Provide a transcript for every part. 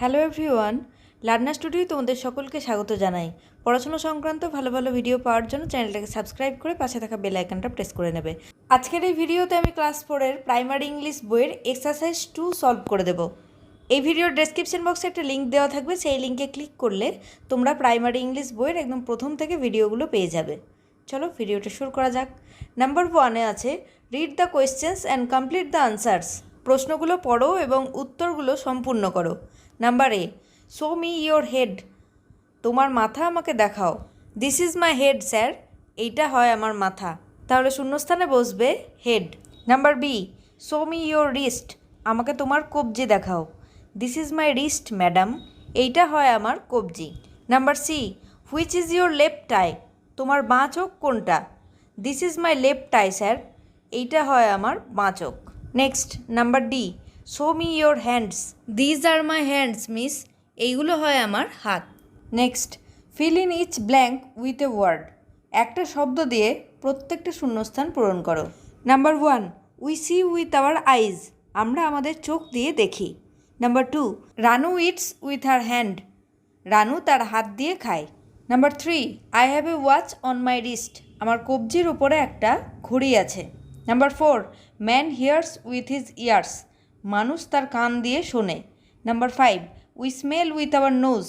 Hello everyone, learner studio তোমাদের সকলকে স্বাগত জানাই। পড়াশোনা সংক্রান্ত ভালো ভালো ভিডিও পাওয়ার জন্য চ্যানেলটাকে সাবস্ক্রাইব করে পাশে থাকা বেল আইকনটা প্রেস করে নেবে। আজকের এই ভিডিওতে আমি ক্লাস ফোরের প্রাইমারি ইংলিশ বইয়ের এক্সারসাইজ টু সলভ করে দেবো। এই ভিডিওর ডেসক্রিপশন বক্সে একটা লিঙ্ক দেওয়া থাকবে, সেই লিঙ্কে ক্লিক করলে তোমরা প্রাইমারি ইংলিশ বইয়ের একদম প্রথম থেকে ভিডিওগুলো পেয়ে যাবে। চলো ভিডিওটা শুরু করা যাক। নাম্বার ওয়ানে আছে, read the questions and complete the answers. প্রশ্নগুলো পড়ো এবং উত্তরগুলো সম্পূর্ণ করো। Number A show me your head তোমার মাথা আমাকে দেখাও। This is my head sir এইটা হয় আমার মাথা। তাহলে শূন্যস্থানে বসবে head number B show me your wrist আমাকে তোমার কবজি দেখাও। This is my wrist madam এইটা হয় আমার কবজি। Number C which is your left eye তোমার বাঁ চোখ কোনটা? This is my left eye sir এইটা হয় আমার বাঁ next number D show me your hands these are my hands miss এইগুলো হয় আমার হাত। Next fill in each blank with a word একটা শব্দ দিয়ে প্রত্যেকটা শূন্যস্থান পূরণ করো। Number one we see with our eyes আমরা আমাদের চোখ দিয়ে দেখি। Number two Ranu eats with her hand Ranu তার হাত দিয়ে খায়। Number three I have a watch on my wrist আমার কবজির উপরে একটা ঘড়ি আছে। Number four man hears with his ears মানুষ তার কান দিয়ে শোনে। Number five we smell with our nose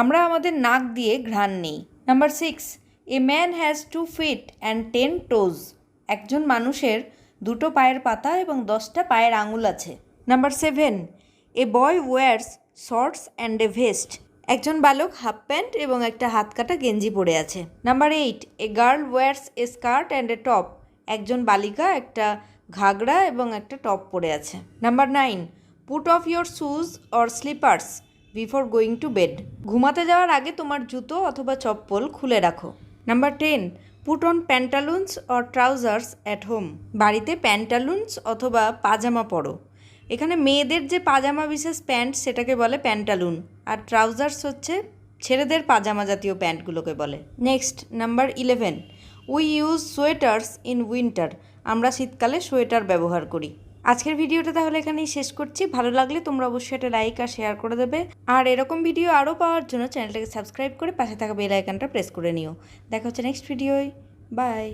আমরা আমাদের নাক দিয়ে ঘ্রাণ নিই। Number six a man has two feet and ten toes একজন মানুষের দুটো পায়ের পাতা এবং দশটা পায়ের আঙুল আছে। Number seven a boy wears shorts and a vest একজন বালক হাফ প্যান্ট এবং একটা হাত কাটা গেঞ্জি পরে আছে। Number eight a girl wears a skirt and a top একজন বালিকা, একটা ঘাগরা এবং একটা টপ পরে আছে। Number nine put off your shoes or slippers before going to bed ঘুমাতে যাওয়ার আগে তোমার জুতো অথবা চপ্পল খুলে রাখো। Number ten put on pantaloons or trousers at home বাড়িতে প্যান্টালুন্স অথবা পাজামা পরো। এখানে মেয়েদের যে পাজামা বিশেষ প্যান্ট সেটাকে বলে প্যান্টালুন আর ট্রাউজার্স হচ্ছে ছেলেদের পাজামা জাতীয় প্যান্টগুলোকে বলে। Next number eleven we use sweaters in winter আমরা শীতকালে সোয়েটার ব্যবহার করি। আজকের ভিডিওটা তাহলে এখানেই শেষ করছি। ভালো লাগলে তোমরা অবশ্যই একটা লাইক আর শেয়ার করে দেবে। আর এরকম ভিডিও আরও পাওয়ার জন্য চ্যানেলটাকে সাবস্ক্রাইব করে পাশে থাকা বেল আইকনটা প্রেস করে নিও। দেখা হচ্ছে নেক্সট ভিডিওয় বাই